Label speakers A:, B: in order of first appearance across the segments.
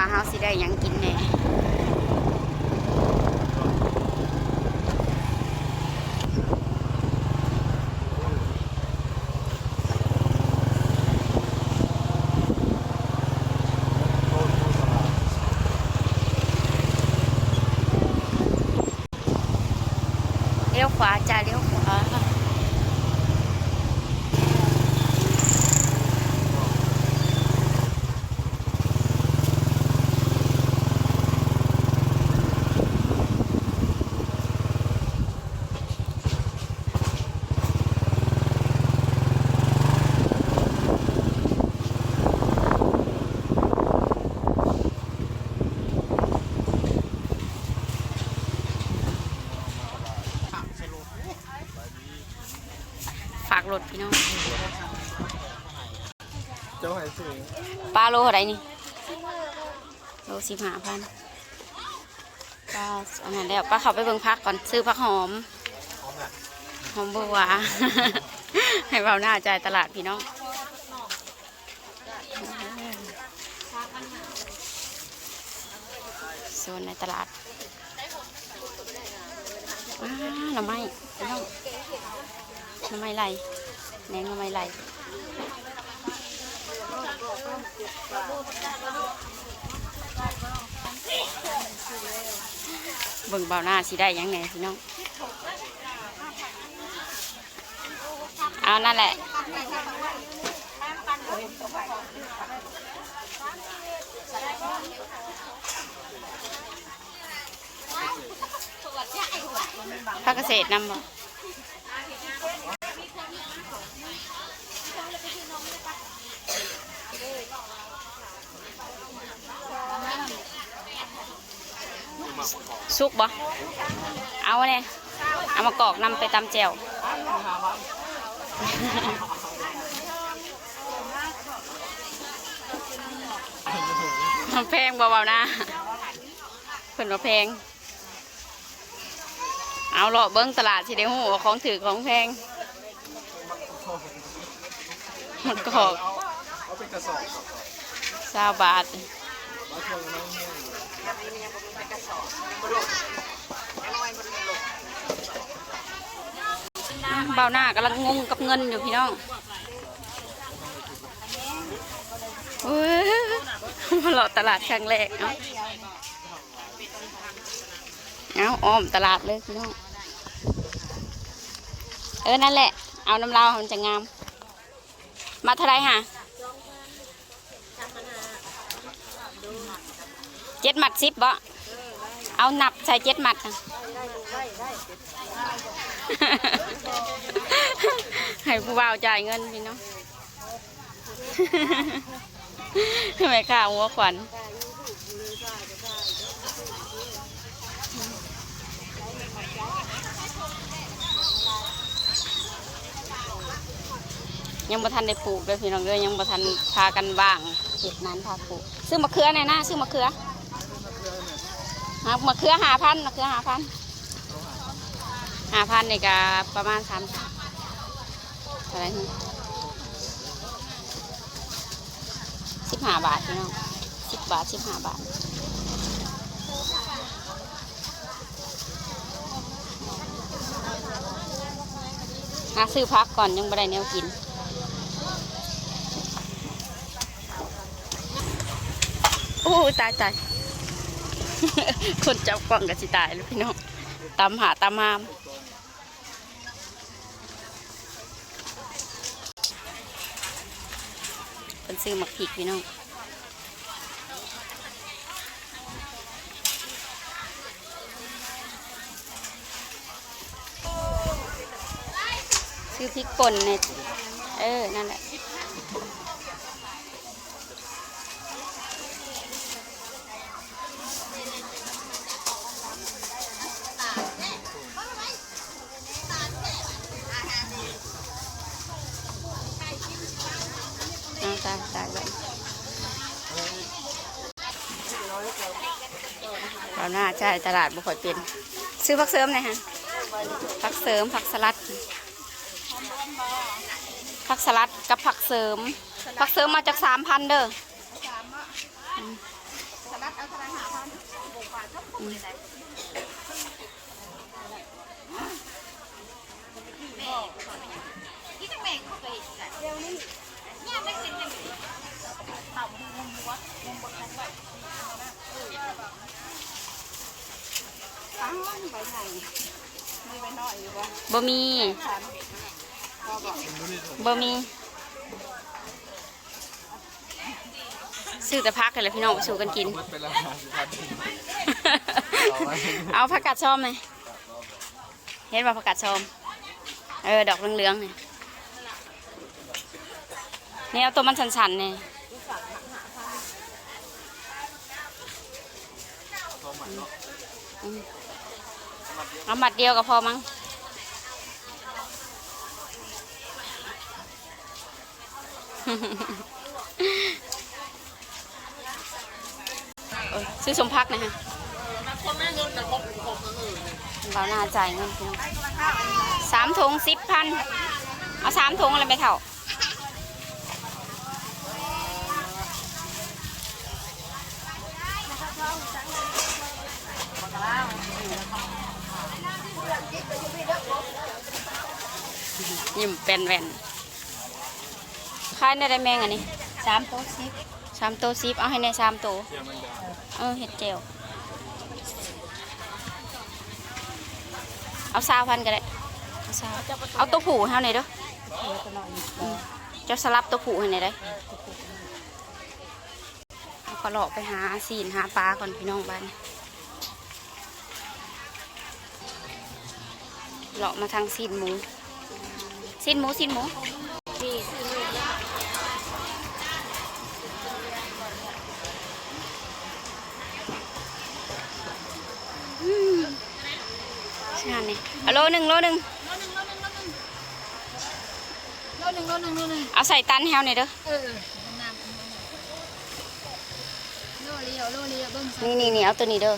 A: ว่าเฮาสิได้ยังกินแหน่ รถพี่น้อง
B: เจ้าหายสูง
A: ปลาโลเท่าไหรนี่โลสิบห้าพันปลาอันนั้นแล้วป้าเขาไปเบิ่งพักก่อนซื้อผักหอมหอมบัวให้เบาหน้าจ่ายตลาดพี่น้องโซนในตลาดอ้าหน่อไม้หน่อไม้ไหล แหนงไม้ไหลเบิ่งเบาหน้าสิได้ยังไงพี่น้อง เอานั่นแหละภาคเกษตรนำบ่ สุกบ่เอาเนี่ยเอามากอกนำไปตำแจ่วมันแพงเบาๆนะเพิ่นว่าแพง เอาเลาะเบิ้งตลาดสิได้หูว่าของถือของแพงมันก็
B: เอาเป็น บครับ
A: สาบาท
B: มาทวงน้องเนี่ย
A: เบาหน้ากำลังงงกับเงินอยู่พี่น้องเว้ยมาเลาะตลาดครั้งแรกเนาะเอาอ้อมตลาดเลยพี่น้อง เออ นั่นแหละ เอาน้ำลาวมันจะงาม มาเท่าไรฮะ เจ็ดหมัดสิบบ่เอานับใส่เจ็ดหมัดให้ผู้บ่าวจ่ายเงินพี่น้องทำไมข้าหัวขวัญยังบ่ทันได้ปลูกเลยพี่น้องเลยยังบ่ทันพากันว่างเห็ดนั้นพาปลูกซื้อมะเขือหน่อยนะซื้อมะเขือ หามะเขือหาพันมะเขือหาพันหาพันนี่ก็ประมาณสามเท่าไหรสิบห้าบาทพี่น้องสิบบาทสิบห้าบาทหาซื้อพักก่อนยังบ่ได้แนวกินโอ้ตายตาย คนจับกล้องกับสิตายเลยพี่น้องตามหาตามหามคนซื้อหมักผิกพี่น้องซื้อพริกป่นในเออ นั่นแหละ เอาตายตายแบบเราหน้า ใช่ตลาดบุคคลเป็นซื้อผักเสริมหน่อยฮะผักเสริมผักสลัดผักสลัดกับผักเสริมผักเสริมมาจากสามพันเด้ออืม อืมบ่มีบ่มีซื้อแต่พักกันเลยพี่น้องไปสู่กันกิน
B: หมดไปแล้วห้าสิบพัน
A: เอาผักกาดชอมไหมเห็นว่าผักกาดชอม เออ ดอกเหลืองๆเนี่ยนี่เอาตัวมันสันๆเนี่ย
B: เขาหมัน เนาะ
A: เอาหมัดเดียวก็พอมั้งซื้อสมพักนะฮะ
B: คนแม่เงินแต่ครบครบนั่นเลย
A: เราหน้าจ่ายเงินสามถุงสิบพัน เอาสามถุงอะไรไปเท่า ยิ้มเป็นแว่นขายในได้แมงอันนี้
C: สามโต๊ะสิบ
A: สามตัวสิบเอาให้ในสามตัว
B: เดี๋ยวมันจะ
A: เออเห็ดเจลเอาสาวพันก็ได้เอาสาวเอาตัวผูเท่าไหนอยเด้อ
C: เหลือตัวหน่อยอีก
A: จะสลับตัวผูให้ไหนอยได้เอาก็เลาะไปหาซีนหาปลาก่อนพี่น้องบ้าน เลาะมาทางซีนหมูซีนหมูซีนหมู
C: ที่ซื้อลูกแล้ว
A: ใช่นี่เอาโลหนึ่งโลหนึ่ง
C: โลหนึ่งโลหนึ่งโลหนึ่ง
A: เอาใส่ตันให้เฮาหน่อยเด้อ
C: เออน้ำโลเลียวโลเลียวเบิ้งซะ
A: นี่นี่นี่เอาตัวนี้เด้อ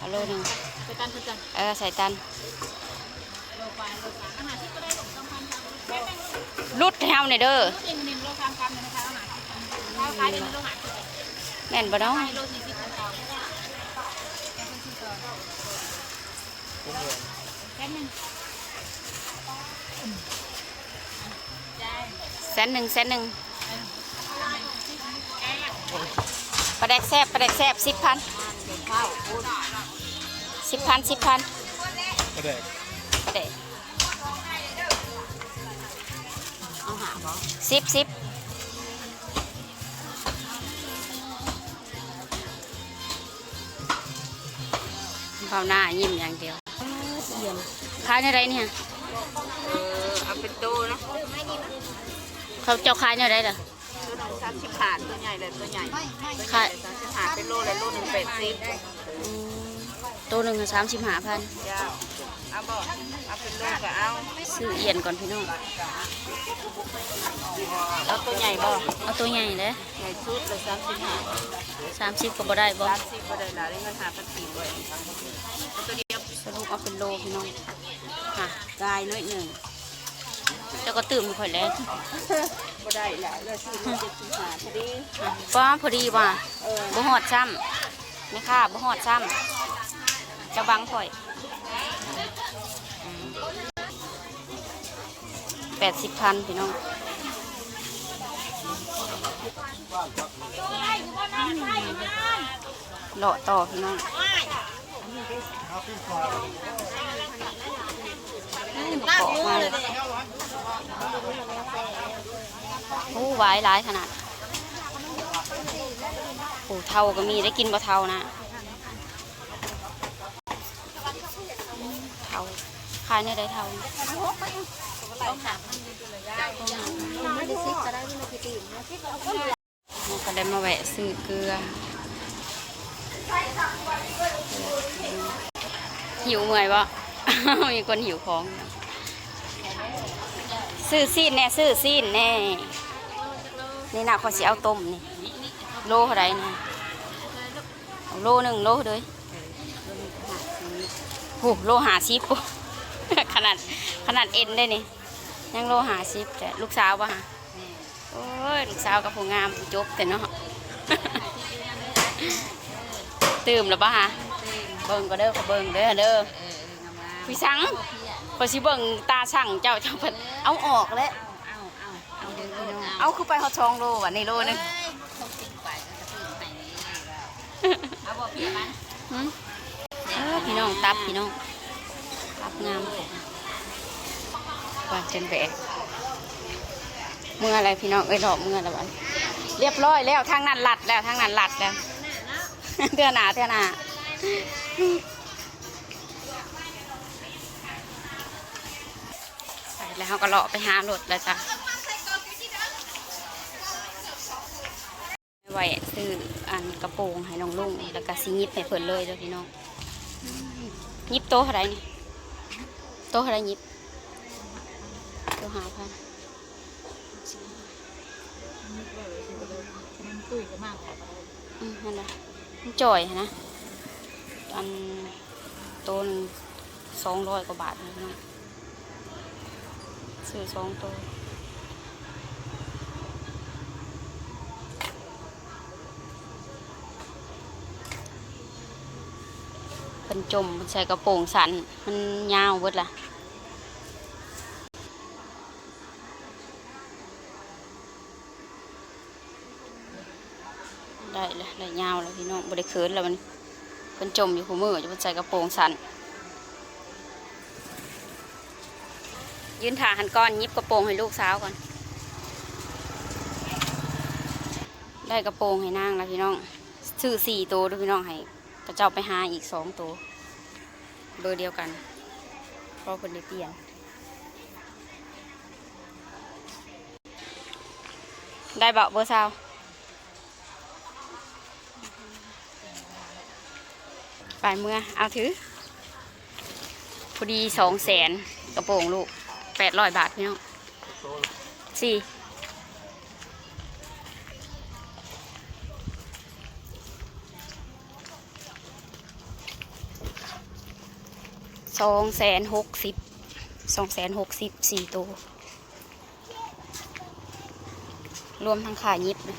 C: เออเออ
A: เอาโลหนึ่ง
C: ไปกันไปกัน
A: เออใส่ตัน
C: โลไปโลไปอาหารที่ก็ได้หลงต้องพันทำแม่แม่
A: รุดให้เฮาหน่อยเด้อ
C: โลหนึ่งหนึ่งโลสามพันนะคะอาหารข้าวขายเดือนโลหะ
A: แม่นบ่เนาะ
C: ขายโลสี่สิบกว่าต่อแค่หนึ่ง
A: แสนหนึ่งแสนหนึ่งปลาแดกแซบปลาแดกแซบสิบพัน
C: ข้าว
A: สิบพันสิบพัน
B: กระเดก
A: ปลาแดก
C: เอาหาบ่
A: สิบสิบเบาหน้ายิ้มอย่างเดียว
C: เยี่ยม
A: ขายในไรเนี่ย
C: เออเอาเป็นโตนะ
A: เขาเจ้าขายในไรล่ะ
C: ตัวหนึ่งสามสิบบาทตัวใหญ่เลยตัวใหญ่ตัวใหญ่
A: ขาย
C: สามสิบห้าเป็นโลเลยโลหนึ่งเป็ดสิบ
A: อืม ตัวหนึ่งสามสิบห้าพัน
C: จ้าเอาบ่เอาเป็นโลก็เอา
A: ซื้อเอียนก่อนพี่น้อง
C: เอาตัวใหญ่บ่
A: เอาตัวใหญ่เลย
C: ใหญ่ชุดเลยสามสิบห้า
A: สามสิบก็บ่ได้บ่
C: สามสิบก็ได้หลายได้เงินหาพันสี่ด้วยเอาตัวเดียว
A: สรุปเอาเป็นโลพี่น้องค่ะ
C: กายน้อยหนึ่ง
A: เจ้าก็ตื่นไม่ค่อยแล้ว
C: ก็ได้หลายเลยสี่เจ็ดสิบห้าพอดี
A: ป้าพอดีว่ะ
C: เออ
A: บ่หอดซ้ำไม่ค่ะบ่หอดซ้ำ จะบังข่อยแปดสิบพันพี่น้องเลาะต่อพี่น้องประกอบมาเลยโอ้หวายหลายขนาดโอ้เทาก็มีได้กินบ่เทานะเทาขายในได้เทา
C: ไม่ได้ซิกก็ได้ไม่ได้ตี
A: นก็ได้มาแวะซื้อเกลือหิวเมื่อยบ่มีคนหิวของ ซื้อซีนแน่ซื้อซีนแน่ นี่นะขาสิเอาต้มนี่ โลเท่าไรนี่โลหนึ่งโลเลยโอ้โลหาซิป ขนาดขนาดเอ็นได้นี่ ยังโลหาซิปแต่ลูกสาวป่ะฮะโอ้ยลูกสาวกับผู้งามผู้จบแต่เนาะตื่มแล้วป่ะฮะเบิ่งก็เด้อก็เบิ่งเด้อเด้อพี่สังพอสิเบิ่งตาสั่งเจ้าเจ้าเพิ่นเอาออกแล้ว
C: เอาเอาเอา
A: ด้อพี่น้องเอาคือไปฮอดช่องโลว่ะในโลนึง
C: หกสิบไปก็จะตื่นไปนี่เอาบอกพี่มัน
A: หืมเออพี่น้องตับพี่น้องตับ งามวางจนแบกเมื่ออะไรพี่น้องเอ้ยดอกเมื่อละวันเรียบร้อยแล้วทางนั้นหลัดแล้วทางนั้นหลัดแล้วเทื่อหนาเทื่อหนาไปแล้วเขาก็เลาะไปหารถแล้วจ้ะไว้ซื้ออันกระโปรงให้น้องลุงแล้วก็สียิบให้เพิ่นเลยเด้อพี่น้องยิบโตะเท่าไรนี่ โตะเท่าไรยิบโตหาพัน
C: มันตุ้ยก็มาก
A: อืมนั่นแหละมันจ่อยนะอันตัวหนึงสองร้อยกว่าบาทนะพี่น้องซื้อสองตัว เป็นจมใส่กระโปรงสันมันยาวเบิดล่ะได้เลยได้ยาวแล้วพี่น้องบริเคินแล้วมันเพิ่นจมอยู่หัวมือจะใส่กระโปรงสันยืนถ่าหันก้อนยิบกระโปรงให้ลูกสาวก่อน ได้กระโปรงให้นางแล้วพี่น้องซื้อสี่ตัวด้วยพี่น้องให้ กระเจ้าไปหาอีกสองตัว เบอร์เดียวกันเพราะคนได้เปลี่ยน ได้เบาเบอร์สาวไปเมื่อเอาถือ พอดีสองแสนกระโปรงลูกแปดร้อยบาทพี่น้องสี่ สองแสนหกสิบสองแสนหกสิบสี่ตัว รวมทั้งขายิบนะ